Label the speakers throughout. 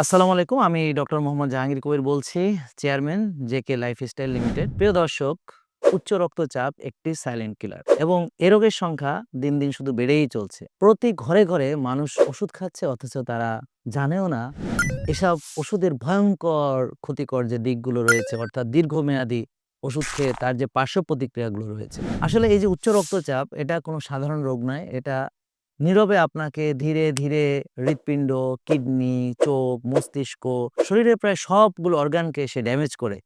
Speaker 1: আসসালামু আলাইকুম। আমি ডক্টর মোহাম্মদ জাহাঙ্গীর কবির বলছি, চেয়ারম্যান জেকে লাইফস্টাইল লিমিটেড। প্রিয় দর্শক, উচ্চ রক্তচাপ একটি সাইলেন্ট কিলার এবং এ রোগের সংখ্যা দিন দিন শুধু বেড়েই চলছে। প্রতি ঘরে ঘরে মানুষ ওষুধ খাচ্ছে, অথচ তারা জানেও না এসব ওষুধের ভয়ঙ্কর, ক্ষতিকর যে দিকগুলো রয়েছে, অর্থাৎ দীর্ঘমেয়াদী ওষুধ খেয়ে তার যে পার্শ্ব প্রতিক্রিয়াগুলো রয়েছে। আসলে এই যে উচ্চ রক্তচাপ, এটা কোনো সাধারণ রোগ নয়, এটা নীরবে আপনাকে ধীরে ধীরে হৃৎপিণ্ড, কিডনি, চোখ, মস্তিষ্ক, শরীরের প্রায় সবগুলো অর্গানকে সে ড্যামেজ করে।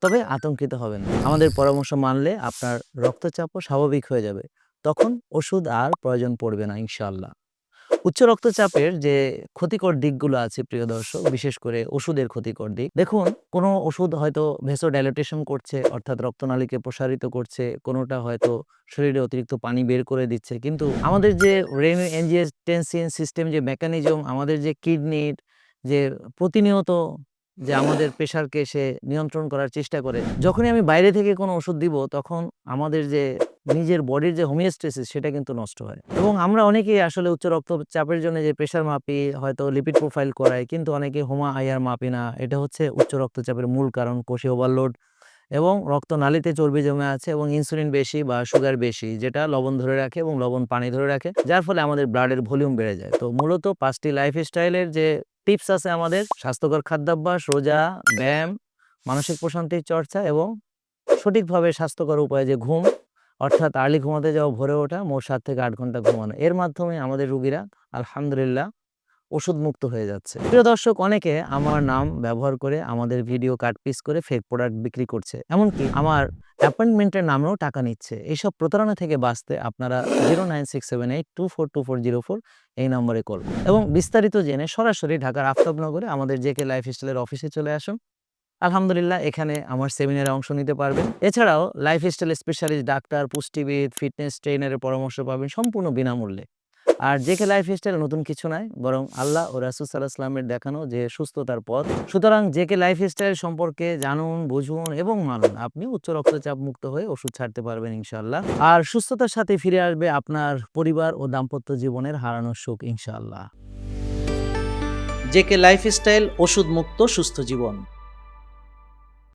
Speaker 1: তবে আতঙ্কিত হবেন আমাদের পরামর্শ মানলে আপনার রক্তচাপও স্বাভাবিক হয়ে যাবে। তখন ওষুধ আর প্রয়োজন পড়বে না, ইনশাআল্লাহ। উচ্চ রক্তচাপের যে ক্ষতিকর দিকগুলো আছে, প্রিয় দর্শক, বিশেষ করে ওষুধের ক্ষতিকর দিক। দেখুন, কোনো ওষুধ হয়তো ভেসো ডাইলেটেশন করছে, অর্থাৎ রক্তনালীকে প্রসারিত করছে, কোনোটা হয়তো শরীরে অতিরিক্ত পানি বের করে দিচ্ছে। কিন্তু আমাদের যে রেন এনজিওটেনসিন সিস্টেম যে মেকানিজম আমাদের যে কিডনির যে প্রতিনিয়ত যে আমাদের প্রেশারকে সে নিয়ন্ত্রণ করার চেষ্টা করে, যখনই আমি বাইরে থেকে কোনো ওষুধ দিব, তখন আমাদের যে নিজের বডির যে হোমিওস্টেসিস সেটা কিন্তু নষ্ট হয়। এবং আমরা অনেকেই আসলে উচ্চ রক্তচাপের জন্য যে প্রেশার মাপি, হয়তো লিপিড প্রোফাইল করাই, কিন্তু অনেকে হোমা আইআর মাপি না। এটা হচ্ছে উচ্চ রক্তচাপের মূল কারণ, কোষে ওভারলোড এবং রক্তনালীতে চর্বি জমে আছে এবং ইনসুলিন বেশি বা সুগার বেশি, যেটা লবণ ধরে রাখে এবং লবণ পানি ধরে রাখে, যার ফলে আমাদের ব্লাডের ভলিউম বেড়ে যায়। তো মূলত পাঁচটি লাইফ স্টাইলের যে টিপস আছে আমাদের, স্বাস্থ্যকর খাদ্যাভ্যাস, রোজা, ব্যায়াম, মানসিক প্রশান্তির চর্চা এবং সঠিকভাবে স্বাস্থ্যকর উপায়ে যে ঘুম অর্থাৎ আর্লি ঘুমাতে যাওয়া ভোরে ওঠা, মোট সাত থেকে আট ঘণ্টা ঘুমানো। এর মাধ্যমে আমাদের রুগীরা আলহামদুলিল্লাহ ওষুধ মুক্ত হয়ে যাচ্ছে। প্রিয় দর্শক, অনেকে আমার নাম ব্যবহার করে আমাদের ভিডিও কাট পিস করে ফেক প্রোডাক্ট বিক্রি করছে। এমনকি আমার অ্যাপয়েন্টমেন্টের নামেও টাকা নিচ্ছে। এইসব প্রতারণা থেকে বাঁচতে আপনারা zero nine six seven eight two four two four zero four এই নম্বরে কল এবং বিস্তারিত জেনে সরাসরি ঢাকার আফতাবনগরে আমাদের জেকে লাইফ স্টাইলের অফিসে চলে আসুন। আলহামদুলিল্লাহ, এখানে আমার সেমিনারে অংশ নিতে পারবেন। এছাড়াও লাইফ স্টাইল স্পেশালিস্ট ডাক্তার, পুষ্টিবিদ ফিটনেস ট্রেনারের পরামর্শ পাবেন সম্পূর্ণ বিনামূল্যে। আর জেকে লাইফ স্টাইল নতুন কিছু নাই, বরং আল্লাহ ও রাসুল সাল্লাহ দেখানো যে সুস্থতার পথ। সুতরাং জেকে লাইফ স্টাইল সম্পর্কে জানুন, বুঝুন এবং মানুন, আপনি উচ্চ রক্তচাপ মুক্ত হয়ে ওষুধ ছাড়তে পারবেন ইনশাল্লাহ আর সুস্থতার সাথে ফিরে আসবে আপনার পরিবার ও দাম্পত্য জীবনের হারানোর সুখ ইনশাআল্লাহ। জেকে লাইফ স্টাইল ওষুধ মুক্ত সুস্থ জীবন।